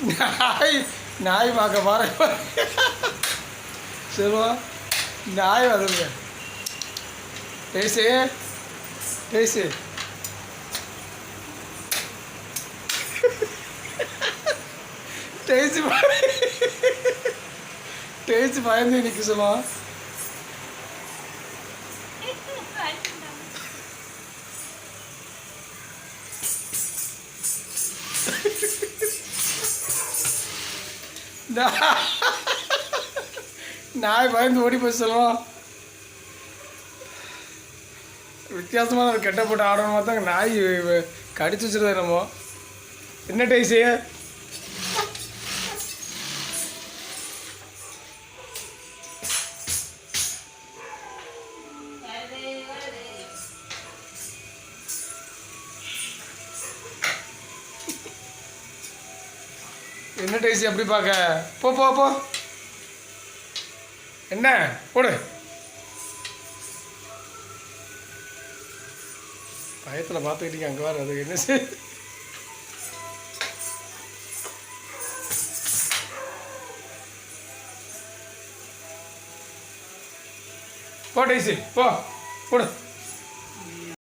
நாய் நாய் பார்க்க பாரு. செல்வா நாய் வந்துருங்க பேசு பேசு. டேஸ்ட் டேஸ்ட் பயந்து நிற்க சொல்லுவா நா- நாய் பயந்து ஓடி போய் சொல்லுவோம் வித்தியாசமான ஒரு கெட்ட போட்டு ஆடணும் பார்த்தாங்க நாய் கடிச்சு வச்சுருந்தேன் நம்ம. என்ன டைஸு என்ன டேசி அப்படி பார்க்க? போ போ போ. என்ன? போடு பயத்தில் பார்த்துக்கிட்டீங்க அங்கே வர அது என்ன சரி போ டேசி போ. போடு